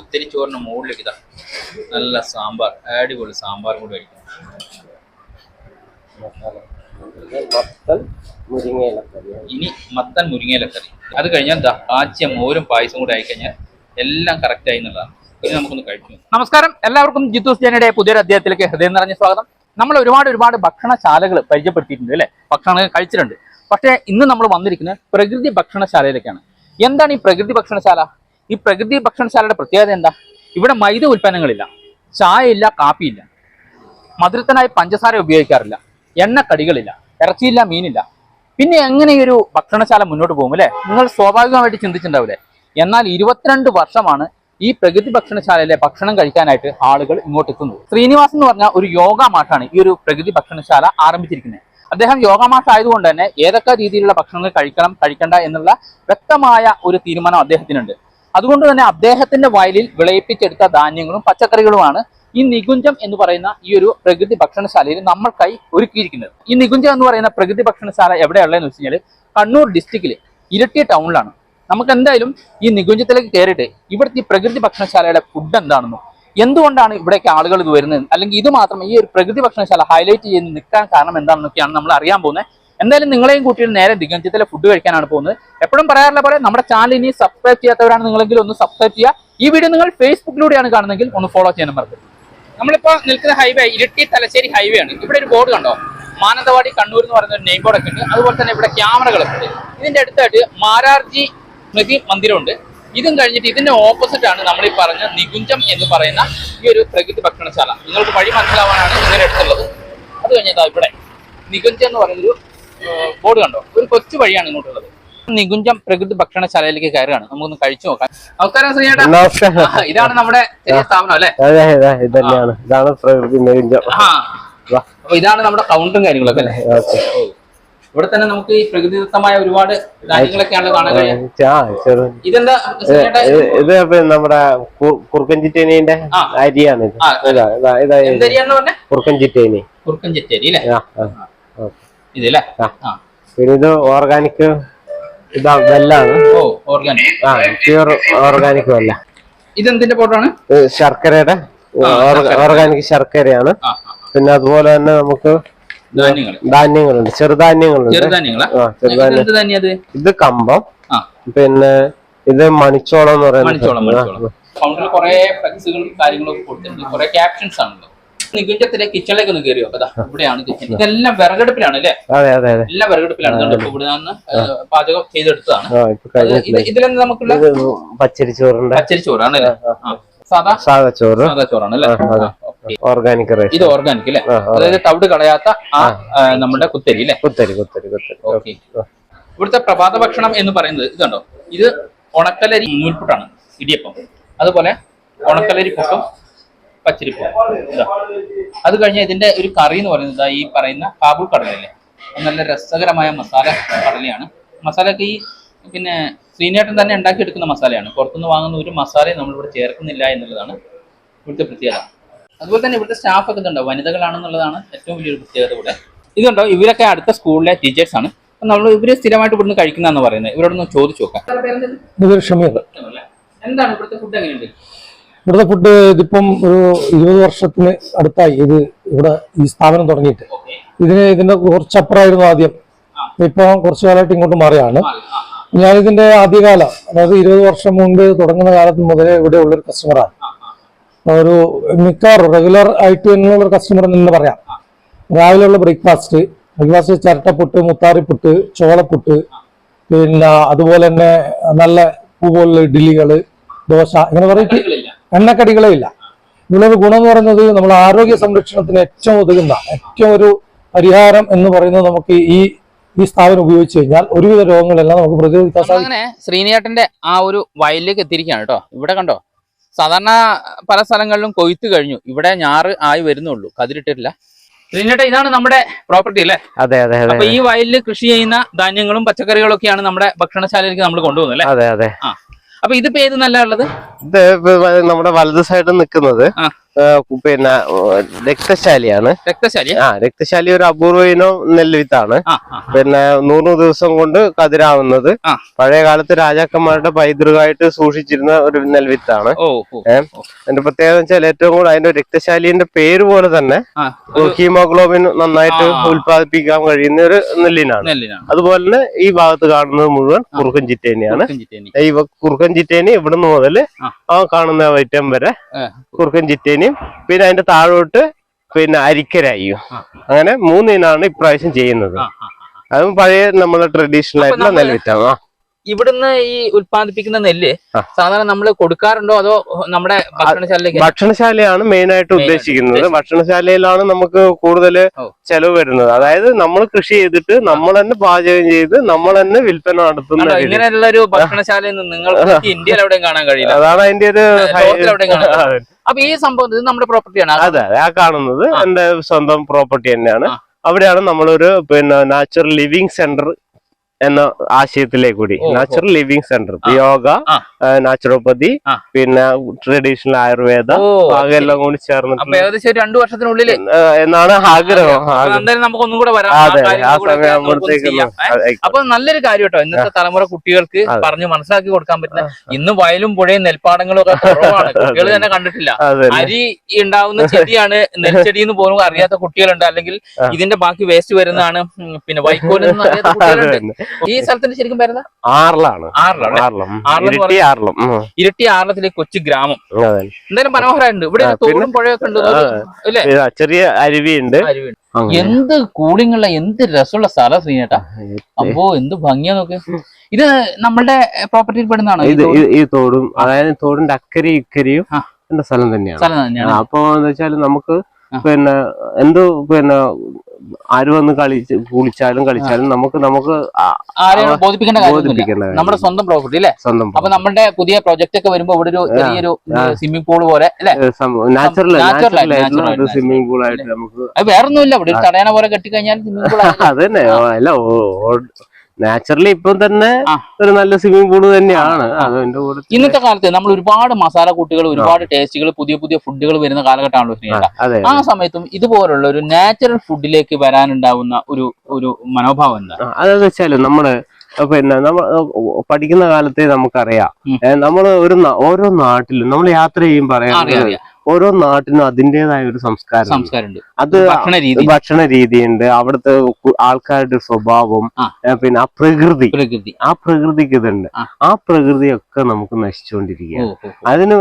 കുത്തിരിച്ചോറിന് മുകളിലേക്ക് ഇതാ. നല്ല സാമ്പാർ അടിപൊളി സാമ്പാർ കൂടി മുരിങ്ങയിലക്കറി. ഇനി മത്തൻ മുരിങ്ങയിലക്കറി. അത് കഴിഞ്ഞാൽ ദാ കാച്ചിയ മോരും പായസം കൂടി ആയിക്കഴിഞ്ഞാൽ എല്ലാം കറക്റ്റ് ആയി എന്നുള്ളതാണ്. ഇനി നമുക്കൊന്ന് കഴിച്ചു നമസ്കാരം. എല്ലാവർക്കും ജിത്തൂസ് ജനയുടെ പുതിയൊരു അധ്യായത്തിലേക്ക് ഹൃദയം നിറഞ്ഞ സ്വാഗതം. നമ്മൾ ഒരുപാട് ഒരുപാട് ഭക്ഷണശാലകൾ പരിചയപ്പെടുത്തിയിട്ടുണ്ട് അല്ലെ? ഭക്ഷണങ്ങൾ കഴിച്ചിട്ടുണ്ട്. പക്ഷേ ഇന്ന് നമ്മൾ വന്നിരിക്കുന്നത് പ്രകൃതി ഭക്ഷണശാലയിലേക്കാണ്. എന്താണ് ഈ പ്രകൃതി ഭക്ഷണശാല? ഈ പ്രകൃതി ഭക്ഷണശാലയുടെ പ്രത്യേകത എന്താ? ഇവിടെ മൈദ ഉൽപ്പന്നങ്ങളില്ല. ചായ ഇല്ല കാപ്പിയില്ല. മധുരത്തിനായി പഞ്ചസാര ഉപയോഗിക്കാറില്ല. എണ്ണക്കടികളില്ല. ഇറച്ചിയില്ല മീനില്ല. പിന്നെ എങ്ങനെ ഈ ഒരു ഭക്ഷണശാല മുന്നോട്ട് പോകും അല്ലേ? നിങ്ങൾ സ്വാഭാവികമായിട്ട് ചിന്തിച്ചിട്ടുണ്ടാവില്ലേ? എന്നാൽ ഇരുപത്തിരണ്ട് വർഷമാണ് ഈ പ്രകൃതി ഭക്ഷണശാലയിലെ ഭക്ഷണം കഴിക്കാനായിട്ട് ആളുകൾ ഇങ്ങോട്ട് എത്തുന്നത്. ശ്രീനിവാസ് എന്ന് പറഞ്ഞ ഒരു യോഗ മാഷാണ് ഈ ഒരു പ്രകൃതി ഭക്ഷണശാല ആരംഭിച്ചിരിക്കുന്നത്. അദ്ദേഹം യോഗ മാഷ് ആയതുകൊണ്ട് തന്നെ ഏതൊക്കെ രീതിയിലുള്ള ഭക്ഷണങ്ങൾ കഴിക്കണം കഴിക്കണ്ട എന്നുള്ള വ്യക്തമായ ഒരു തീരുമാനം അദ്ദേഹത്തിനുണ്ട്. അതുകൊണ്ട് തന്നെ അദ്ദേഹത്തിന്റെ വയലിൽ വിളയിപ്പിച്ചെടുത്ത ധാന്യങ്ങളും പച്ചക്കറികളുമാണ് ഈ നികുഞ്ചം എന്ന് പറയുന്ന ഈ ഒരു പ്രകൃതി ഭക്ഷണശാലയിൽ നമ്മൾക്കായി ഒരുക്കിയിരിക്കുന്നത്. ഈ നികുഞ്ചം എന്ന് പറയുന്ന പ്രകൃതി ഭക്ഷണശാല എവിടെയുള്ളതെന്ന് വെച്ച് കഴിഞ്ഞാൽ കണ്ണൂർ ഡിസ്ട്രിക്റ്റിലെ ഇരട്ടി ടൗണിലാണ് നമുക്ക് എന്തായാലും ഈ നികുഞ്ചത്തിലേക്ക് കയറിയിട്ട് ഇവിടുത്തെ ഈ പ്രകൃതി ഭക്ഷണശാലയുടെ ഫുഡ് എന്താണെന്നും എന്തുകൊണ്ടാണ് ഇവിടേക്ക് ആളുകൾ ഇത് വരുന്നത് അല്ലെങ്കിൽ ഇത് മാത്രം ഈ ഒരു പ്രകൃതി ഭക്ഷണശാല ഹൈലൈറ്റ് ചെയ്ത് നിൽക്കാൻ കാരണം എന്താണെന്നൊക്കെയാണ് നമ്മൾ അറിയാൻ പോകുന്നത്. എന്തായാലും നിങ്ങളെയും കൂട്ടിയിട്ട് നേരെ ദിഗഞ്ചത്തിലെ ഫുഡ് കഴിക്കാനാണ് പോകുന്നത്. എപ്പോഴും പറയാറുള്ള പോലെ നമ്മുടെ ചാനൽ ഇനി സബ്സ്ക്രൈബ് ചെയ്യാത്തവരാണ് നിങ്ങളെങ്കിലും ഒന്ന് സബ്സ്ക്രൈബ് ചെയ്യുക. ഈ വീഡിയോ നിങ്ങൾ ഫേസ്ബുക്കിലൂടെയാണ് കാണുന്നതെങ്കിൽ ഒന്ന് ഫോളോ ചെയ്യാനും മറക്കരുത്. നമ്മളിപ്പോ നിൽക്കുന്ന ഹൈവേ ഇരിട്ടി തലശ്ശേരി ഹൈവേ ആണ്. ഇവിടെ ഒരു ബോർഡ് കണ്ടോ? മാനന്തവാടി കണ്ണൂർ എന്ന് പറയുന്ന ഒരു നെയിം ബോർഡൊക്കെ ഉണ്ട്. അതുപോലെ തന്നെ ഇവിടെ ക്യാമറകളൊക്കെ ഇതിന്റെ അടുത്തായിട്ട് മാരാർജി സ്മൃതി മന്ദിരമുണ്ട്. ഇതും കഴിഞ്ഞിട്ട് ഇതിന്റെ ഓപ്പോസിറ്റ് ആണ് നമ്മൾ ഈ പറഞ്ഞ നികുഞ്ചം എന്ന് പറയുന്ന ഈ ഒരു പ്രകൃതി ഭക്ഷണശാല. നിങ്ങൾക്ക് വഴി മനസ്സിലാവാനാണ് ഇങ്ങനെ അടുത്തുള്ളത് അത് കഴിഞ്ഞാൽ ഇവിടെ. നികുഞ്ചം എന്ന് പറയുന്നൊരു ബോർഡ് കണ്ടോ? ഒരു കൊച്ചു വഴിയാണ് ഇങ്ങോട്ടുള്ളത്. നികുഞ്ചം പ്രകൃതി ഭക്ഷണശാലയിലേക്ക് കയറുകയാണ്. നമുക്കൊന്ന് കഴിച്ചു നോക്കാം. നമസ്കാരം ശ്രീയേട്ടാ. ഇതാണ് നമ്മുടെ സ്ഥാപനം അല്ലേ? ഇതാണ് പ്രകൃതി അപ്പൊ ഇതാണ് നമ്മുടെ കൗണ്ടും കാര്യങ്ങളൊക്കെ അല്ലേ? ഇവിടെ തന്നെ നമുക്ക് ഈ പ്രകൃതിദത്തമായ ഒരുപാട് കാര്യങ്ങളൊക്കെയാണല്ലോ കാണാൻ കഴിയുക ഇതെന്താ? ഇത് നമ്മുടെ കു- കുറുക്കൻചിറ്റേനിന്റെ ആ. അരിയാണ് ഇത്. ആ. ഇതാ ഇതാ ഇതാ ഇത്. എന്തരിയാന്ന് പറഞ്ഞ? കുറുക്കൻചിറ്റേനി. കുറുക്കൻ ചിറ്റേനി അല്ലേ ഇതല്ലേ പിന്നെ ഇത് ഓർഗാനിക് ഇതാ വെല്ലാണ്. ഓ ഓർഗാനിക് ആ പ്യൂർ ഓർഗാനിക് വെല്ല. ഇതെന്തിന്റെ ഇത് ശർക്കരയുടെ ഓർഗാനിക് ശർക്കരയാണ്. പിന്നെ അതുപോലെ തന്നെ നമുക്ക് ധാന്യങ്ങളുണ്ട്. ചെറുധാന്യങ്ങളുണ്ട്. ഇത് കമ്പം. പിന്നെ ഇത് മണിച്ചോളം എന്ന് പറയുന്നത് മണിച്ചോളം മണിച്ചോളം. കൗണ്ടറിൽ കുറെ ഫ്ലക്സുകളും കാര്യങ്ങളും കൊടുത്തിട്ടുണ്ട്. കുറെ ക്യാപ്ഷൻസ് ആണല്ലോ. നികുഞ്ചത്തിലെ കിച്ചണിലേക്ക് ഒന്ന് കയറിയോ അതാ ഇവിടെയാണ് കിച്ചൺ ഇതെല്ലാം വിറകടുപ്പിലാണ് അല്ലേ? അതെ അതെ അതെ. എല്ലാം വിറകടുപ്പിലാണ്. ഇവിടെ നിന്ന് പാചകം ചെയ്തെടുത്തതാണ്. ഇതിലെന്താ നമുക്കുള്ള? പച്ചരി ചോറുണ്ട് പച്ചരി ചോറാണല്ലേ ആ. സാധാ സാധാ ചോറ്. സാധാ ചോറാണല്ലേ ആ, അതെ. Organic rice. ഇത് ഓർഗാനിക് അല്ലേ. അതായത് തവിട് കളയാത്ത ആ ആ, നമ്മുടെ കുത്തരി അല്ലേ? കുത്തരി കുത്തരി കുത്തരി. ഓക്കെ. ഇവിടുത്തെ പ്രഭാത ഭക്ഷണം എന്ന് പറയുന്നത് ഇതുണ്ടോ? ഇത് ഉണക്കലരി നൂൽപുട്ടാണ് ഇടിയപ്പം. അതുപോലെ ഉണക്കലരി പുട്ടും പച്ചരിപ്പും. അത് കഴിഞ്ഞാൽ ഇതിന്റെ ഒരു കറി എന്ന് പറയുന്നത് ഈ പറയുന്ന കാബൂൾ കടലല്ലേ നല്ല രസകരമായ മസാല കടലയാണ്. മസാലയൊക്കെ ഈ പിന്നെ ശ്രീനേട്ടൻ തന്നെ ഉണ്ടാക്കിയെടുക്കുന്ന മസാലയാണ്. പുറത്തുനിന്ന് വാങ്ങുന്ന ഒരു മസാലയും നമ്മളിവിടെ ചേർക്കുന്നില്ല എന്നുള്ളതാണ് ഇവിടുത്തെ പ്രത്യേകത. അതുപോലെ തന്നെ ഇവിടുത്തെ സ്റ്റാഫ് ഒക്കെ ഇതുണ്ടോ? വനിതകളാണെന്നുള്ളതാണ് ഏറ്റവും വലിയൊരു പ്രത്യേകത ഇവിടെ. ഇതുണ്ടോ? ഇവരൊക്കെ അടുത്ത സ്കൂളിലെ ടീച്ചേഴ്സ് ആണ്. നമ്മൾ ഇവർ സ്ഥിരമായിട്ട് ഇവിടുന്ന് കഴിക്കുന്നതെന്ന് പറയുന്നത്. ഇവരോടൊന്ന് ചോദിച്ചു നോക്കാം. എന്താണ് ഇവിടുത്തെ ഫുഡ് എങ്ങനെയുണ്ട്? ഇവിടുത്തെ ഫുഡ് ഇതിപ്പം ഒരു ഇരുപത് വർഷത്തിന് അടുത്തായി ഇത് ഇവിടെ ഈ സ്ഥാപനം തുടങ്ങിയിട്ട്. ഇതിന് ഇതിന്റെ കുറച്ചപ്പുറമായിരുന്നു ആദ്യം. ഇപ്പൊ കുറച്ചു കാലമായിട്ട് ഇങ്ങോട്ട് മാറിയാണ്. ഞാനിതിന്റെ ആദ്യകാലം അതായത് ഇരുപത് വർഷം മുമ്പ് തുടങ്ങുന്ന കാലത്ത് മുതലേ ഇവിടെ ഉള്ളൊരു കസ്റ്റമറാണ് ഒരു മിക്കവാറും റെഗുലർ ആയിട്ട് തന്നെയുള്ള ഒരു കസ്റ്റമർ എന്ന് പറയാം രാവിലെയുള്ള ബ്രേക്ക്ഫാസ്റ്റ് ബ്രേക്ക്ഫാസ്റ്റ് ചിരട്ടപ്പുട്ട് മുത്താറിപ്പുട്ട് ചോളപ്പുട്ട് പിന്നെ അതുപോലെ തന്നെ നല്ല പൂ പോലുള്ള ഇഡ്ഡലികൾ ദോശ ഇങ്ങനെ വെറൈറ്റി എണ്ണക്കടികളേ ഇല്ല ഇതിലൊരു ഗുണം എന്ന് പറയുന്നത് നമ്മൾ ആരോഗ്യ സംരക്ഷണത്തിന് ഏറ്റവും ഒതുങ്ങുന്ന ഏറ്റവും ഒരു പരിഹാരം എന്ന് പറയുന്നത് നമുക്ക് ഈ ഈ സ്ഥാപനം ഉപയോഗിച്ച് കഴിഞ്ഞാൽ ഒരുവിധ രോഗങ്ങളെല്ലാം നമുക്ക് പ്രതിരോധിക്കാൻ സാധിക്കും. അങ്ങനെ ശ്രീനിയേട്ടന്റെ ആ ഒരു വയലിലേക്ക് എത്തിയിരിക്കുകയാണ് കേട്ടോ. ഇവിടെ കണ്ടോ? സാധാരണ പല സ്ഥലങ്ങളിലും കൊയ്ത്ത് കഴിഞ്ഞു. ഇവിടെ ഞാറ് ആയി വരുന്നുള്ളൂ. കതിരിട്ടിട്ടില്ല. ശ്രീനേട്ട ഇതാണ് നമ്മുടെ പ്രോപ്പർട്ടി അല്ലേ? അതെ അതെ അപ്പൊ ഈ വയലിൽ കൃഷി ചെയ്യുന്ന ധാന്യങ്ങളും പച്ചക്കറികളും ഒക്കെയാണ് നമ്മുടെ ഭക്ഷണശാലയിലേക്ക് നമ്മൾ കൊണ്ടുപോകുന്നത് അല്ലേ? അതെ അതെ. അപ്പൊ ഇതിപ്പോ ഏത് നല്ല ഉള്ളത്? ഇത് നമ്മുടെ വലത് സൈഡിൽ നിൽക്കുന്നത് പിന്നെ രക്തശാലിയാണ്. രക്തശാലി? ആ രക്തശാലി ഒരു അപൂർവ ഇനം ആ പിന്നെ നൂറ് ദിവസം കൊണ്ട് കതിരാവുന്നത്. പഴയ കാലത്ത് രാജാക്കന്മാരുടെ പൈതൃകമായിട്ട് സൂക്ഷിച്ചിരുന്ന ഒരു നെൽവിത്താണ് അതിന്റെ പ്രത്യേകത വെച്ചാൽ ഏറ്റവും കൂടുതൽ അതിന്റെ രക്തശാലിന്റെ പേര് പോലെ തന്നെ ഹീമോഗ്ലോബിൻ നന്നായിട്ട് ഉത്പാദിപ്പിക്കാൻ കഴിയുന്ന ഒരു നെല്ലിനാണ്. അതുപോലെ തന്നെ ഈ ഭാഗത്ത് കാണുന്നത് മുഴുവൻ കുറുക്കൻ ചിറ്റേനിയാണ്. ചിറ്റേനി. ഈ കുറുക്കൻ ചിറ്റേനി ഇവിടുന്ന് മുതൽ ആ. കാണുന്ന വൈറ്റം വരെ കുറുക്കൻ കുറുക്കൻ ചിറ്റേനിയും പിന്നെ അതിന്റെ താഴോട്ട് പിന്നെ അരിക്കരയും. അങ്ങനെ മൂന്നിനാണ് ഇപ്രാവശ്യം ചെയ്യുന്നത്. അതും പഴയ നമ്മളെ ട്രഡീഷണൽ ആയിട്ടുള്ള നെൽവിത്താണ് ആ. ഇവിടുന്ന് ഈ ഉത്പാദിപ്പിക്കുന്ന നെല്ല് സാധാരണ നമ്മൾ കൊടുക്കാറുണ്ടോ അതോ നമ്മുടെ ഭക്ഷണശാലയിലേക്ക് ഭക്ഷണശാലയാണ് മെയിൻ ആയിട്ട് ഉദ്ദേശിക്കുന്നത്. ഭക്ഷണശാലയിലാണ് നമുക്ക് കൂടുതൽ. ചെലവ് വരുന്നത്. അതായത് നമ്മൾ കൃഷി ചെയ്തിട്ട് നമ്മൾ തന്നെ പാചകം ചെയ്ത് നമ്മൾ തന്നെ വിൽപ്പന നടത്തുന്ന ഇങ്ങനെയുള്ള ഒരു ഭക്ഷണശാലയിൽ നിന്ന് നിങ്ങൾക്ക് ഇന്ത്യയിൽ എവിടെയും കാണാൻ കഴിയില്ല. അതാണ് അതിന്റെ ഒരു അപ്പൊ ഈ സംഭവം ഇത് നമ്മുടെ പ്രോപ്പർട്ടിയാണ് അതെ അതെ. ആ കാണുന്നത്. എന്റെ സ്വന്തം പ്രോപ്പർട്ടി തന്നെയാണ്. അവിടെയാണ് നമ്മളൊരു പിന്നെ നാച്ചുറൽ ലിവിങ് സെന്റർ എന്ന ആശയത്തിലേക്ക് കൂടി. Natural living centre yoga naturopathy പിന്നെ ട്രഡീഷണൽ ആയുർവേദ എല്ലാം കൂടി ചേർന്ന് ഏകദേശം രണ്ടു വർഷത്തിനുള്ളിൽ എന്നാണ് ആഗ്രഹം നമുക്ക് ഒന്നും കൂടെ വരാം? അപ്പൊ നല്ലൊരു കാര്യം കേട്ടോ ഇന്നത്തെ തലമുറ കുട്ടികൾക്ക്. പറഞ്ഞു മനസ്സിലാക്കി കൊടുക്കാൻ പറ്റുന്ന ഇന്ന് വയലും പുഴയും നെൽപ്പാടങ്ങളും ഒക്കെ കുറവാണ്. കുട്ടികൾ തന്നെ കണ്ടിട്ടില്ല. അരി ഉണ്ടാവുന്ന ചെടിയാണ് നെൽച്ചെടി എന്ന് പോലും അറിയാത്ത കുട്ടികളുണ്ട്. അല്ലെങ്കിൽ ഇതിന്റെ ബാക്കി വേസ്റ്റ് വരുന്നതാണ്. പിന്നെ വൈക്കോലെന്ന് അറിയാത്ത കുട്ടികളുണ്ട്. ഈ സ്ഥലത്തിന്റെ ശരിക്കും പേരെന്താ? ആറിലാണ്. ആറിലാണ് ഇരിട്ടി ആറിലും ഉം. ഇരട്ടി ആറിലത്തിലെ കൊച്ചു ഗ്രാമം. എന്തായാലും മനോഹരമുണ്ട് ഇവിടെ തോറും തോടും പുഴയൊക്കെ ഉണ്ട് അല്ലേ? ചെറിയ അരുവിയുണ്ട്. എന്ത് കൂളിങ്ങുള്ള എന്ത് രസമുള്ള സ്ഥലം ശ്രീനേട്ടാ. അപ്പോ എന്ത് ഭംഗിയാ നോക്ക്. ഇത് നമ്മളുടെ പ്രോപ്പർട്ടിയിൽ പെടുന്നതാണോ? ഇത് ഈ- തോടും അതായത് തോടിന്റെ അക്കരി ഇക്കരയും. എന്റെ സ്ഥലം തന്നെയാണ്. സ്ഥലം തന്നെയാണ്. അപ്പൊ എന്താ വെച്ചാൽ നമുക്ക് പിന്നെ എന്തോ പിന്നെ ആര് വന്ന് കളിച്ച് കുളിച്ചാലും കളിച്ചാലും നമുക്ക് നമുക്ക് ആരെയും ബോധിപ്പിക്കേണ്ട കാര്യമൊന്നുമില്ല. നമ്മുടെ സ്വന്തം പ്രോപ്പർട്ടി അല്ലേ? സ്വന്തം അപ്പൊ നമ്മുടെ പുതിയ പ്രോജക്റ്റ് ഒക്കെ വരുമ്പോ ഇവിടെ ഒരു ചെറിയൊരു. സ്വിമ്മിംഗ് പൂൾ പോലെ അല്ലെ? നാച്ചുറൽ നാച്ചുറൽ സ്വിമ്മിംഗ് പൂൾ ആയിട്ട് നമുക്ക് വേറൊന്നും വേറൊന്നുമില്ല. ഇവിടെ തടയണ പോലെ കെട്ടിക്കഴിഞ്ഞാൽ സ്വിമ്മിംഗ് പൂൾ അതന്നെ. അല്ല നാച്ചുറലി ഇപ്പം തന്നെ ഒരു നല്ല സ്വിമ്മിംഗ് പൂൾ തന്നെയാണ്. അതിന്റെ കൂടെ ഇന്നത്തെ കാലത്ത് നമ്മൾ ഒരുപാട് മസാല കൂട്ടുകൾ ഒരുപാട് ടേസ്റ്റുകൾ പുതിയ പുതിയ ഫുഡുകൾ വരുന്ന കാലഘട്ടമാണല്ലോ ശ്രീനേട്ട ആ സമയത്തും ഇതുപോലുള്ള ഒരു നാച്ചുറൽ ഫുഡിലേക്ക് വരാനുണ്ടാവുന്ന ഒരു ഒരു മനോഭാവം എന്താ? അതെന്ന് വെച്ചാൽ നമ്മൾ പിന്നെ നമ്മൾ പഠിക്കുന്ന കാലത്തെ നമുക്കറിയാം. നമ്മൾ ഒരു ഓരോ നാട്ടിലും നമ്മൾ യാത്ര ചെയ്യുമ്പോൾ അറിയാം. ഓരോ നാട്ടിനും അതിന്റെതായ ഒരു സംസ്കാരം സംസ്കാരമുണ്ട്. അത് ഭക്ഷണ രീതി. ഭക്ഷണ രീതിയുണ്ട്. അവിടുത്തെ ആൾക്കാരുടെ സ്വഭാവം പിന്നെ ആ പ്രകൃതി. പ്രകൃതി. ആ പ്രകൃതിക്ക് ഇതുണ്ട്. ആ. പ്രകൃതിയൊക്കെ നമുക്ക് നശിച്ചുകൊണ്ടിരിക്കുക. അതിന്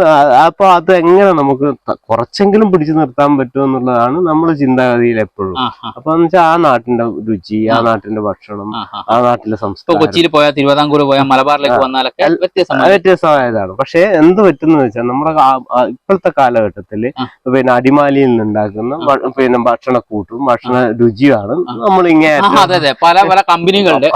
അപ്പൊ അത് എങ്ങനെ നമുക്ക് കുറച്ചെങ്കിലും പിടിച്ചു നിർത്താൻ പറ്റുമോ എന്നുള്ളതാണ് നമ്മുടെ ചിന്താഗതിയിൽ എപ്പോഴും. അപ്പൊ എന്ന് വെച്ചാൽ ആ നാട്ടിന്റെ രുചി ആ. നാട്ടിന്റെ ഭക്ഷണം ആ, നാട്ടിലെ സംസ്കാരം. കൊച്ചിയിൽ പോയാൽ തിരുവിതാംകൂർ പോയാൽ മലബാറിലേക്ക് വന്നാലൊക്കെ വ്യത്യസ്തമായതാണ്. പക്ഷെ എന്ത് പറ്റുന്ന വെച്ചാൽ നമ്മുടെ ഇപ്പോഴത്തെ ഇപ്പോഴത്തെ കാലഘട്ടത്തിൽ പിന്നെ അടിമാലിയിൽ നിന്നുണ്ടാക്കുന്ന പിന്നെ ഭക്ഷണക്കൂട്ടും ഭക്ഷണ രുചിയാണ് നമ്മൾ ഇങ്ങനെ പല പല കമ്പനികളുടെ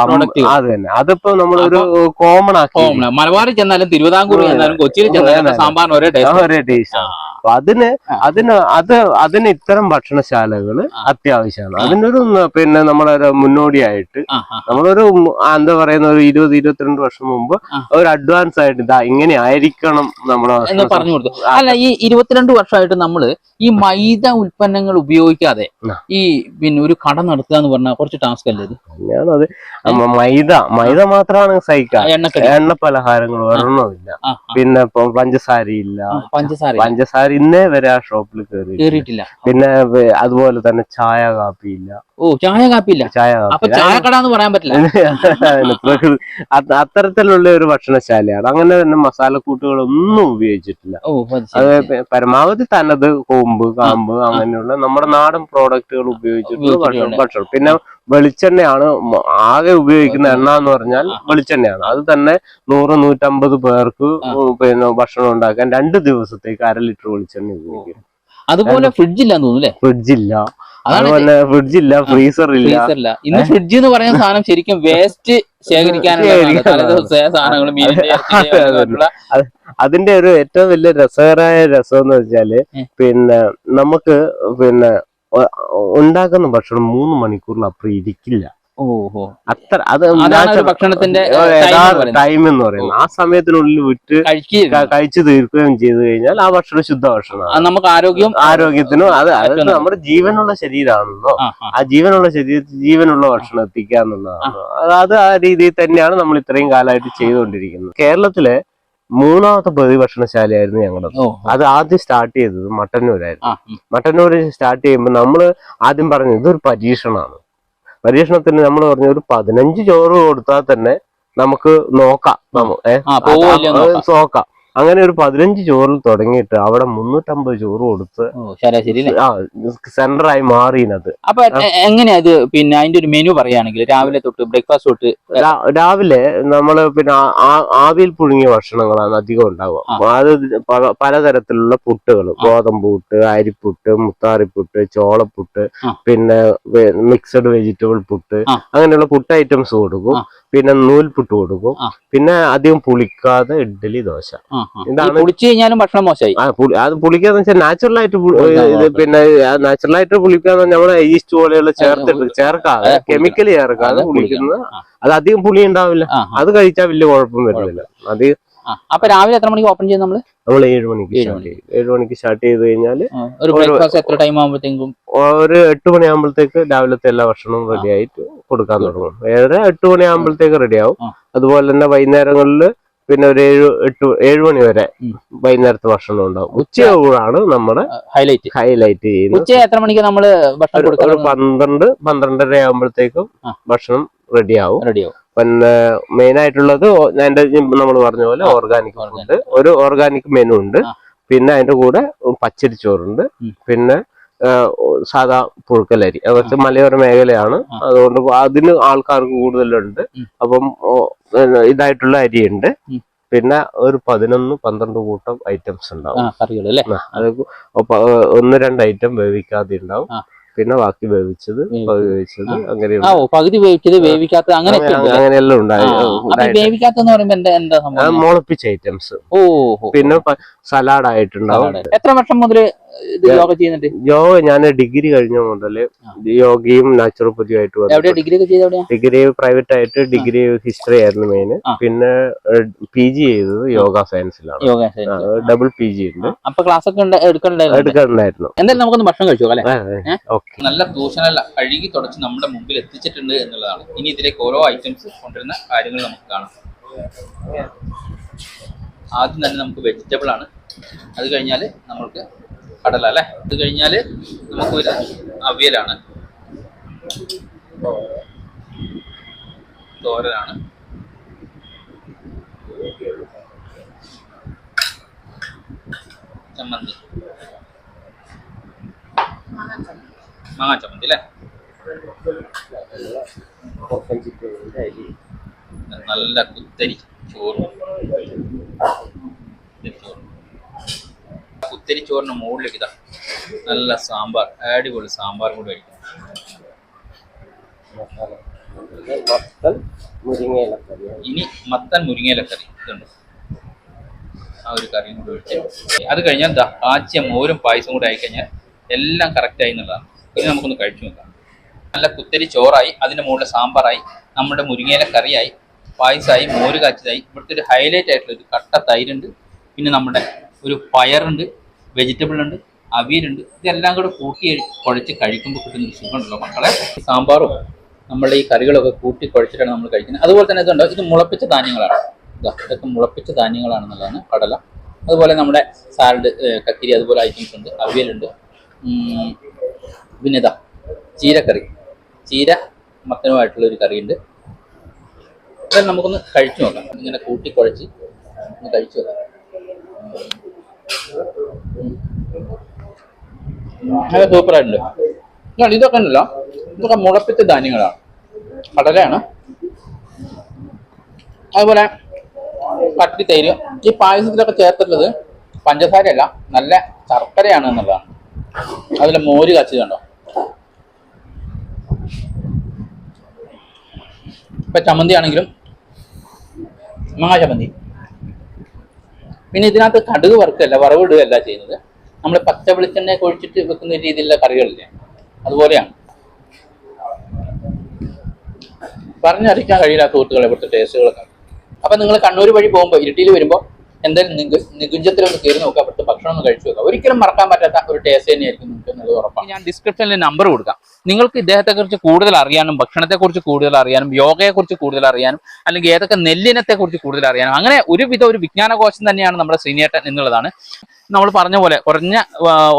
അത് തന്നെ. അതിപ്പോ നമ്മളൊരു കോമൺ ആക്കി. മലബാറിൽ ചെന്നാലും തിരുവിതാംകൂർ ചെന്നാലും കൊച്ചിയിൽ ചെന്നാലും. സാമ്പാറിന് ഒരേ ടേസ്റ്റ് ഒരേ ടേസ്റ്റ് അപ്പൊ അതിന്. അതിന് അത് അതിന് ഇത്തരം ഭക്ഷണശാലകൾ അത്യാവശ്യമാണ്. അതിനൊരു പിന്നെ നമ്മളൊരു മുന്നോടിയായിട്ട്. നമ്മളൊരു എന്താ പറയുന്ന ഒരു ഇരുപത് ഇരുപത്തിരണ്ട് വർഷം മുമ്പ് ഒരു അഡ്വാൻസ് ആയിട്ട് ഇതാ ഇങ്ങനെ ആയിരിക്കണം നമ്മളെ പറഞ്ഞു കൊടുത്തു. അല്ല ഈ ഇരുപത്തിരണ്ട് വർഷമായിട്ട് നമ്മൾ ഈ മൈദ ഉൽപ്പന്നങ്ങൾ ഉപയോഗിക്കാതെ ഈ പിന്നെ ഒരു കട നടത്തുക എന്ന് പറഞ്ഞാൽ കുറച്ച് ടാസ്ക് അല്ലേ ഇത്? മൈദ മൈദ മാത്രമാണ് സഹിക്കുക എണ്ണ പലഹാരങ്ങൾ ഒരെണ്ണമില്ല. പിന്നെ പഞ്ചസാര പഞ്ചസാരയില്ല ആ, പഞ്ചസാര പഞ്ചസാര ഇന്നേ വരെ ആ ഷോപ്പിൽ കയറി കേറിയിട്ടില്ല. പിന്നെ അതുപോലെ തന്നെ ചായ കാപ്പിയില്ല ഓ ചായ കാപ്പിയില്ല. ചായ അപ്പൊ ചായക്കട എന്ന് പറയാൻ പറ്റില്ല. അത്തരത്തിലുള്ള ഒരു ഭക്ഷണശാലയാണ്. അങ്ങനെ തന്നെ മസാലക്കൂട്ടുകളൊന്നും ഉപയോഗിച്ചിട്ടില്ല. അത് പരമാവധി തനത് കൊമ്പ് കാമ്പ് അങ്ങനെയുള്ള നമ്മുടെ നാടൻ പ്രോഡക്റ്റുകൾ ഉപയോഗിച്ചിട്ടുള്ള ഭക്ഷണം പിന്നെ വെളിച്ചെണ്ണയാണ് ആകെ ഉപയോഗിക്കുന്ന എണ്ണ എന്ന് പറഞ്ഞാൽ വെളിച്ചെണ്ണയാണ്. അത് തന്നെ നൂറ് നൂറ്റമ്പത് പേർക്ക്. പിന്നെ ഭക്ഷണം ഉണ്ടാക്കാൻ രണ്ട് ദിവസത്തേക്ക് അര ലിറ്റർ വെളിച്ചെണ്ണ ഉപയോഗിക്കും. അതുപോലെ ഫ്രിഡ്ജ് ഇല്ലാന്ന് തോന്നുന്നു അല്ലേ? ഫ്രിഡ്ജില്ല അതാണ് ഫ്രിഡ്ജ് ഇല്ല ഫ്രീസർ ഇല്ല. ഫ്രീസറില്ല ഇന്ന് ഫ്രിഡ്ജ് എന്ന് പറയുന്ന സാധനം ശരിക്കും വേസ്റ്റ് ശേഖരിക്കാനുള്ള സാധനങ്ങൾ. അതിന്റെ ഒരു ഏറ്റവും വലിയ രസകരമായ രസം എന്ന് വെച്ചാൽ പിന്നെ നമുക്ക് പിന്നെ ഉണ്ടാക്കുന്ന ഭക്ഷണം മൂന്ന് മണിക്കൂറിൽ അപ്പുറം ഇരിക്കില്ല. ഓഹോ. അത്ര അത് ഭക്ഷണത്തിന്റെ. ടൈം എന്ന് പറയുന്നത്. ആ സമയത്തിനുള്ളിൽ വിട്ട് കഴിച്ചു തീർക്കുകയും ചെയ്തു കഴിഞ്ഞാൽ ആ ഭക്ഷണം ശുദ്ധ ഭക്ഷണമാണ് നമുക്ക് ആരോഗ്യം ആരോഗ്യത്തിനും അത് അത് നമ്മുടെ ജീവനുള്ള ശരീരമാണല്ലോ ആ, ജീവനുള്ള ശരീരത്തിൽ ജീവനുള്ള ഭക്ഷണം എത്തിക്കുക എന്നുള്ളതാണ് അത് ആ രീതിയിൽ തന്നെയാണ് നമ്മൾ ഇത്രയും കാലമായിട്ട് ചെയ്തുകൊണ്ടിരിക്കുന്നത്. കേരളത്തിലെ മൂന്നാമത്തെ പ്രതിഭക്ഷണശാലയായിരുന്നു ഞങ്ങളുടെ അത് ആദ്യം സ്റ്റാർട്ട് ചെയ്തത് മട്ടന്നൂരായിരുന്നു. മട്ടന്നൂര്. സ്റ്റാർട്ട് ചെയ്യുമ്പോൾ നമ്മൾ ആദ്യം പറഞ്ഞു ഇതൊരു പരീക്ഷണമാണ്. പരീക്ഷണത്തിന് നമ്മൾ പറഞ്ഞ ഒരു പതിനഞ്ച് ചോറ് കൊടുത്താൽ തന്നെ നമുക്ക് നോക്കാം. അത് നോക്കാം. അങ്ങനെ ഒരു പതിനഞ്ച് ചോറിൽ തുടങ്ങിയിട്ട് അവിടെ മുന്നൂറ്റമ്പത് ചോറ് കൊടുത്ത് ശരാശരി ആ സെന്ററായി മാറിയത് അപ്പൊ എങ്ങനെയാ അത് പിന്നെ അതിന്റെ ഒരു മെനു പറയുകയാണെങ്കിൽ രാവിലെ തൊട്ട് ബ്രേക്ക്ഫാസ്റ്റ് തൊട്ട് രാവിലെ നമ്മൾ പിന്നെ ആവിയിൽ പുഴുങ്ങിയ ഭക്ഷണങ്ങളാണ് അധികം ഉണ്ടാവുക. അത് പലതരത്തിലുള്ള പുട്ടുകൾ ഗോതമ്പ് പുട്ട് അരിപ്പുട്ട് മുത്താറിപ്പുട്ട് ചോളപ്പുട്ട്. പിന്നെ മിക്സഡ് വെജിറ്റബിൾ പുട്ട്. അങ്ങനെയുള്ള പുട്ട് ഐറ്റംസ് കൊടുക്കും. പിന്നെ നൂൽപുട്ട് കൊടുക്കും. പിന്നെ അധികം പുളിക്കാതെ ഇഡ്ഡലി ദോശ. കുളിച്ചു കഴിഞ്ഞാലും ഭക്ഷണം മോശമായി. അത് പുളിക്കാന്ന് വെച്ചാൽ നാച്ചുറൽ ആയിട്ട്. പിന്നെ നാച്ചുറൽ ആയിട്ട് പുളിക്കാന്ന് നമ്മുടെ ഈസ്റ്റ് പോലെയുള്ള ചേർത്തിട്ട് ചേർക്കാതെ കെമിക്കൽ ചേർക്കാതെ പുളിക്കുന്നത് അത് അധികം പുളി ഉണ്ടാവില്ല. അത് കഴിച്ചാൽ വലിയ കുഴപ്പം വരുന്നില്ല. അത്. അപ്പൊ രാവിലെ എത്ര മണിക്ക് ഓപ്പൺ ചെയ്യും നമ്മൾ? നമ്മൾ ഏഴ് മണിക്ക് ഏഴ് മണിക്ക്. സ്റ്റാർട്ട് ചെയ്ത് കഴിഞ്ഞാൽ ഒരു ബ്രേക്ക്ഫാസ്റ്റ് എത്ര ടൈം ആകുമ്പോഴത്തേക്കും ഒരു എട്ട് മണിയാകുമ്പോഴത്തേക്ക് രാവിലത്തെ എല്ലാ ഭക്ഷണവും റെഡി ആയിട്ട് കൊടുക്കാൻ തുടങ്ങും. ഏഴര എട്ട് മണിയാകുമ്പോഴത്തേക്ക് റെഡി ആവും. അതുപോലെ തന്നെ വൈകുന്നേരങ്ങളിൽ പിന്നെ ഒരു ഏഴ് എട്ട് ഏഴ് മണി വരെ. വൈകുന്നേരത്തെ ഭക്ഷണം ഉണ്ടാവും. ഉച്ചയോടാണ് നമ്മുടെ ഹൈലൈറ്റ് ഹൈലൈറ്റ് ചെയ്യുന്നത്. ഉച്ച എത്ര മണിക്ക് നമ്മൾ ഭക്ഷണം പന്ത്രണ്ട് പന്ത്രണ്ടര ആകുമ്പോഴത്തേക്കും ഭക്ഷണം റെഡിയാവും ആവും. റെഡിയാവും പിന്നെ മെയിൻ ആയിട്ടുള്ളത് എന്റെ നമ്മൾ പറഞ്ഞ പോലെ ഓർഗാനിക്. ഫുഡ് ഒരു ഓർഗാനിക് മെനു ഉണ്ട്. പിന്നെ അതിന്റെ കൂടെ പച്ചരി ചോറുണ്ട്. ഉം. പിന്നെ സാധാ പുഴുക്കലരി. അതൊക്കെ മലയോര മേഖലയാണ്. അതുകൊണ്ട് അതിന് ആൾക്കാർക്ക് കൂടുതലുണ്ട്. അപ്പം ഇതായിട്ടുള്ള അരിയുണ്ട്. ഉണ്ട് പിന്നെ ഒരു പതിനൊന്ന് പന്ത്രണ്ട് കൂട്ടം ഐറ്റംസ് ഉണ്ടാവും. കറികൾ അല്ലേ? അത് ഒന്ന് രണ്ട് ഐറ്റം വേവിക്കാതെ ഉണ്ടാവും പിന്നെ ബാക്കി വേവിച്ചത് വേവിച്ചത്. ഓ പകുതി വേവിച്ചത് വേവിക്കാത്ത അങ്ങനെ അങ്ങനെ- അങ്ങനെയെല്ലാം ഉണ്ടായി മുളപ്പിച്ച ഐറ്റംസ് പിന്നെ സലാഡ്. ആയിട്ടുണ്ടാവും എത്ര വർഷം മുതൽ ഇത് യോഗ ചെയ്യുന്നുണ്ട്. യോഗ ഞാൻ ഡിഗ്രി കഴിഞ്ഞ മുതൽ യോഗയും നാച്ചുറോപ്പതിയും ആയിട്ട് വന്നു. ഡിഗ്രി ഡിഗ്രി പ്രൈവറ്റ് ആയിട്ട് ഡിഗ്രി ഹിസ്റ്ററി ആയിരുന്നു മെയിൻ പിന്നെ പി ജി ചെയ്തത് യോഗ സയൻസിലാണ്. ഡബിൾ പി ജി ഉണ്ട്. അപ്പൊ ക്ലാസ് ഒക്കെ എടുക്കണ്ടായിരുന്നു എന്തായാലും നമുക്കൊന്ന് ഭക്ഷണം കഴിച്ചു അല്ലെ? ഓക്കെ. നല്ല ദൂഷണല്ല കഴുകി തുടച്ച് നമ്മുടെ മുമ്പിൽ എത്തിച്ചിട്ടുണ്ട് എന്നുള്ളതാണ്. ഇനി ഇതിലേക്ക് ഓരോ ഐറ്റംസ് കൊണ്ടുവരുന്ന കാര്യങ്ങൾ നമുക്ക് കാണാം. ആദ്യം തന്നെ നമുക്ക് വെജിറ്റബിൾ ആണ്. അത് കഴിഞ്ഞാൽ നമുക്ക് കടല അല്ലേ? അത് കഴിഞ്ഞാൽ നമുക്ക് ഒരു അവിയലാണ്. തോരനാണ്. ചമ്മന്തി. മാങ്ങാ ചമ്മന്തി അല്ലേ? നല്ല കുത്തരി ചോറ്. കുത്തരി ചോറിന് മുകളിലേക്ക് ഇതാ നല്ല സാമ്പാർ അടിപൊളി സാമ്പാർ കൂടി കഴിക്കും ഇനി മത്തൻ മുരിങ്ങയില കറി ഇതുണ്ട്. ആ ഒരു കറിയും കൂടി ഒഴിച്ച്. അത് കഴിഞ്ഞാൽ എന്താ കാച്ചിയ മോരും പായസം കൂടി ആയിക്കഴിഞ്ഞാൽ എല്ലാം കറക്റ്റ് ആയി എന്നുള്ളതാണ്. ഇനി നമുക്കൊന്ന് കഴിച്ചു നോക്കാം. നല്ല കുത്തരി ചോറായി അതിന്റെ മുകളിൽ സാമ്പാറായി നമ്മുടെ മുരിങ്ങയില കറിയായി പായസമായി മോര് കാച്ചതായി ഇവിടുത്തെ ഒരു ഹൈലൈറ്റ് ആയിട്ടുള്ള ഒരു കട്ട തൈരുണ്ട്. പിന്നെ നമ്മുടെ ഒരു പയറുണ്ട്. വെജിറ്റബിൾ ഉണ്ട് അവിയലുണ്ട് ഇതെല്ലാം കൂടെ കൂട്ടി കുഴച്ച് കഴിക്കുമ്പോൾ കിട്ടുന്ന ഒരു സുഖമുണ്ടല്ലോ മക്കളെ. സാമ്പാറും നമ്മുടെ ഈ കറികളൊക്കെ കൂട്ടി കുഴച്ചിട്ടാണ് നമ്മൾ കഴിക്കുന്നത്. അതുപോലെ തന്നെ ഇതുണ്ട്? ഇത് മുളപ്പിച്ച ധാന്യങ്ങളാണ്. ഇതാ ഇതൊക്കെ മുളപ്പിച്ച ധാന്യങ്ങളാണെന്നുള്ളതാണ് കടല. അതുപോലെ നമ്മുടെ സാലഡ് കക്കിരി അതുപോലെ ഐറ്റംസ് ഉണ്ട് അവിയലുണ്ട് പിന്നെ ഇതാ ചീരക്കറി. ചീര മത്തനുമായിട്ടുള്ള ഒരു കറിയുണ്ട്. അതെല്ലാം നമുക്കൊന്ന് കഴിച്ചു നോക്കാം. ഇങ്ങനെ കൂട്ടി കുഴച്ച് ഒന്ന് കഴിച്ചു നോക്കാം. നല്ല സൂപ്പറായിട്ടുണ്ട് ഇതാണ് ഇതൊക്കെ ഉണ്ടല്ലോ ഇതൊക്കെ മുളപ്പിച്ച ധാന്യങ്ങളാണ്. കടലയാണ്. അതുപോലെ കട്ടി തൈര്. ഈ പായസത്തിലൊക്കെ ചേർത്തിട്ടുള്ളത് പഞ്ചസാരയല്ല നല്ല ശർക്കരയാണ് എന്നുള്ളതാണ്. അതിൽ മോര് കച്ചിട്ടുണ്ടോ ഇപ്പൊ ചമ്മന്തി ആണെങ്കിലും മാങ്ങ ചമ്മന്തി. പിന്നെ ഇതിനകത്ത് കടുക് വറുക്കല്ല വറവിടുകയല്ല ചെയ്യുന്നത്. നമ്മൾ പച്ച വെളിച്ചെണ്ണ ഒഴിച്ചിട്ട് വെക്കുന്ന രീതിയിലുള്ള കറികളില്ലേ അതുപോലെയാണ്. പറഞ്ഞറിയിക്കാൻ കഴിയില്ല സുഹൃത്തുക്കളെ ഇവിടുത്തെ ടേസ്റ്റുകളൊക്കെ അപ്പൊ നിങ്ങൾ കണ്ണൂർ വഴി പോകുമ്പോൾ ഇരിട്ടിയിൽ വരുമ്പോൾ എന്തായാലും നികുഞ്ചത്തിൽ നികുഞ്ചത്തിലൊന്ന് കയറി നോക്കുക അവിടുത്തെ ഭക്ഷണം ഒന്ന് കഴിച്ചു നോക്കാം. ഒരിക്കലും മറക്കാൻ പറ്റാത്ത ഒരു ടേസ്റ്റ് തന്നെയായിരിക്കും നിങ്ങൾക്ക് എന്നുള്ളത് ഉറപ്പാണ്. ഞാൻ ഡിസ്ക്രിപ്ഷനിൽ നമ്പർ കൊടുക്കാം. നിങ്ങൾക്ക് ഇദ്ദേഹത്തെക്കുറിച്ച് കൂടുതൽ അറിയാനും ഭക്ഷണത്തെക്കുറിച്ച് കൂടുതൽ അറിയാനും യോഗയെക്കുറിച്ച് കൂടുതൽ അറിയാനും അല്ലെങ്കിൽ ഏതൊക്കെ നെല്ലിനത്തെക്കുറിച്ച് കൂടുതൽ അറിയാനും അങ്ങനെ ഒരുവിധ ഒരു വിജ്ഞാനകോശം തന്നെയാണ് നമ്മുടെ ശ്രീനേട്ടൻ എന്നുള്ളതാണ്. നമ്മൾ പറഞ്ഞ പോലെ കുറഞ്ഞ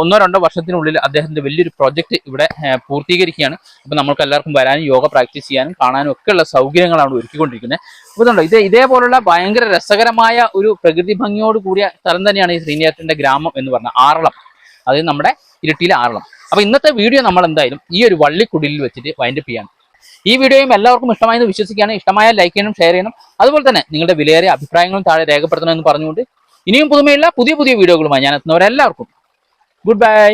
ഒന്നോ രണ്ടോ വർഷത്തിനുള്ളിൽ അദ്ദേഹത്തിന്റെ വലിയൊരു പ്രോജക്റ്റ് ഇവിടെ പൂർത്തീകരിക്കുകയാണ്. അപ്പൊ നമ്മൾക്ക് എല്ലാവർക്കും വരാനും യോഗ പ്രാക്ടീസ് ചെയ്യാനും കാണാനും ഒക്കെയുള്ള സൗകര്യങ്ങളാണ് ഒരുക്കിക്കൊണ്ടിരിക്കുന്നത്. അപ്പോൾ ഇതുണ്ടോ ഇത് ഇതേപോലുള്ള ഭയങ്കര രസകരമായ ഒരു പ്രകൃതി ഭംഗിയോട് കൂടിയ സ്ഥലം തന്നെയാണ് ഈ ശ്രീനിവാസന്റെ ഗ്രാമം എന്ന് പറഞ്ഞ ആറളം. അത് നമ്മുടെ ഇരിട്ടിയിലെ ആറളം. അപ്പൊ ഇന്നത്തെ വീഡിയോ നമ്മൾ എന്തായാലും ഈ ഒരു വള്ളിക്കുടിലിൽ വെച്ചിട്ട് വൈൻഡപ്പ് ചെയ്യാണ്. ഈ വീഡിയോയും എല്ലാവർക്കും ഇഷ്ടമായെന്ന് വിശ്വസിക്കുകയാണ്. ഇഷ്ടമായ ലൈക്ക് ചെയ്യണം ഷെയർ ചെയ്യണം. അതുപോലെ തന്നെ നിങ്ങളുടെ വിലയേറിയ അഭിപ്രായങ്ങളും താഴെ രേഖപ്പെടുത്തണമെന്ന് പറഞ്ഞുകൊണ്ട് ഇനിയും പുതുമയുള്ള പുതിയ പുതിയ വീഡിയോകളുമായി ഞാൻ എത്തുന്നവരെല്ലാവർക്കും ഗുഡ് ബൈ